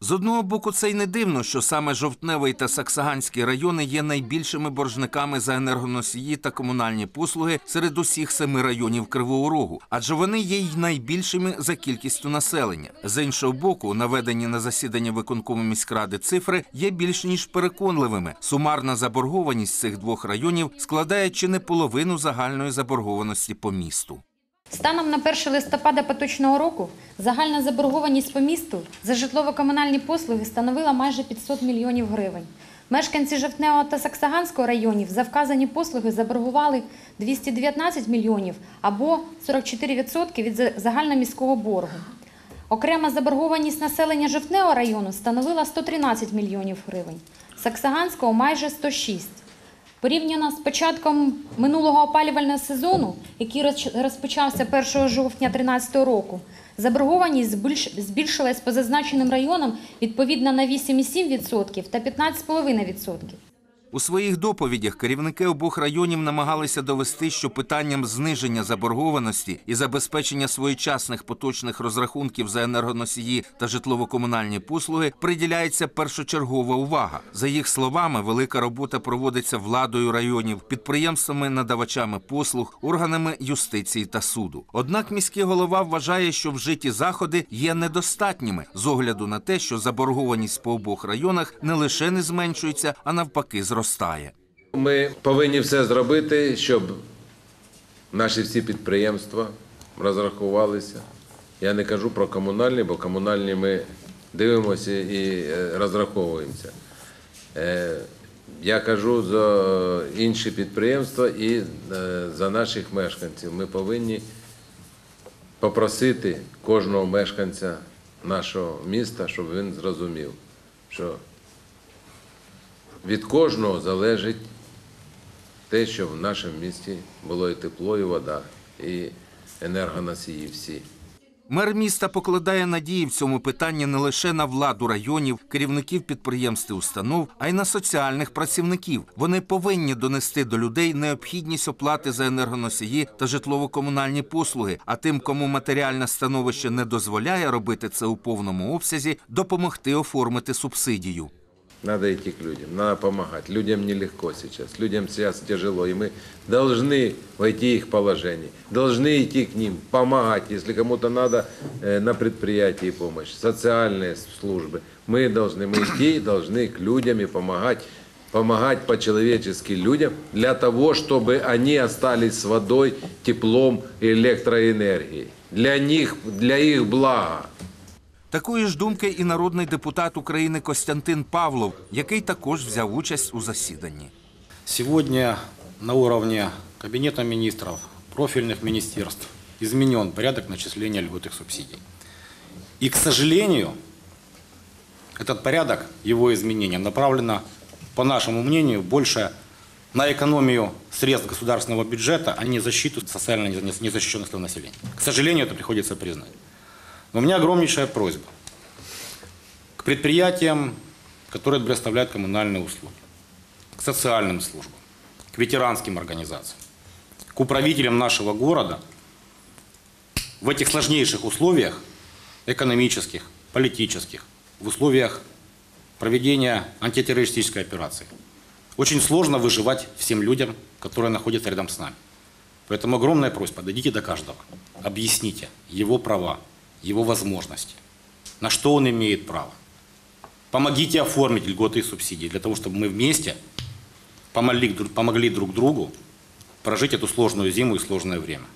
З одного боку, це й не дивно, що саме Жовтневий та Саксаганський райони є найбільшими боржниками за енергоносії та комунальні послуги серед усіх семи районів Кривого Рогу, адже вони є й найбільшими за кількістю населення. З іншого боку, наведені на засідання виконкому міськради цифри є більш ніж переконливими. Сумарна заборгованість цих двох районів складає чи не половину загальної заборгованості по місту. Станом на 1 листопада поточного року загальна заборгованість по місту за житлово-комунальні послуги становила майже 500 мільйонів гривень. Мешканці Жовтневого та Саксаганського районів за вказані послуги заборгували 219 мільйонів або 44% від загальноміського боргу. Окрема заборгованість населення Жовтневого району становила 113 мільйонів гривень, Саксаганського – майже 106. Порівняно з початком минулого опалювального сезону, який роз- розпочався 1 жовтня 2013 року, заборгованість збільш- збільшилась по зазначеним районам відповідно на 8,7% та 15,5%. У своїх доповідях керівники обох районів намагалися довести, що питанням зниження заборгованості і забезпечення своєчасних поточних розрахунків за енергоносії та житлово-комунальні послуги приділяється першочергова увага. За їх словами, велика робота проводиться владою районів, підприємствами, надавачами послуг, органами юстиції та суду. Однак міський голова вважає, що вжиті заходи є недостатніми з огляду на те, що заборгованість по обох районах не лише не зменшується, а навпаки зростає. Ми повинні все зробити, щоб наші всі підприємства розрахувалися. Я не кажу про комунальні, бо комунальні ми дивимося і е, розраховуємося. Е, Я кажу за інші підприємства і е, за наших мешканців. Ми повинні попросити кожного мешканця нашого міста, щоб він зрозумів, що від кожного залежить те, що в нашому місті було і тепло, і вода, і енергоносії всі. Мер міста покладає надії в цьому питанні не лише на владу районів, керівників підприємств і установ, а й на соціальних працівників. Вони повинні донести до людей необхідність оплати за енергоносії та житлово-комунальні послуги. А тим, кому матеріальне становище не дозволяє робити це у повному обсязі, допомогти оформити субсидію. Надо идти к людям, надо помогать. Людям нелегко сейчас, людям сейчас тяжело, и мы должны войти в их положение, должны идти к ним, помогать, если кому-то надо э, на предприятии помощь, социальные службы. Мы должны, мы идти должны к людям и помогать, помогать по-человечески людям для того, чтобы они остались с водой, теплом и электроэнергией. Для них, для их блага. Такої ж думки і народний депутат України Костянтин Павлов, який також взяв участь у засіданні. Сегодня на уровне Кабинета министров, профильных министерств изменен порядок начисления льготных субсидий. И, к сожалению, этот порядок, его изменения направлено, по нашему мнению, больше на экономию средств государственного бюджета, а не защиту социально незащищенных слоев населения. К сожалению, это приходится признать. Но у меня огромнейшая просьба к предприятиям, которые предоставляют коммунальные услуги к социальным службам, к ветеранским организациям, к управителям нашего города в этих сложнейших условиях экономических, политических, в условиях проведения антитеррористической операции. Очень сложно выживать всем людям, которые находятся рядом с нами. Поэтому огромная просьба, дойдите до каждого, объясните его права, его возможности, на что он имеет право. Помогите оформить льготы и субсидии для того, чтобы мы вместе помогли, помогли друг другу прожить эту сложную зиму и сложное время.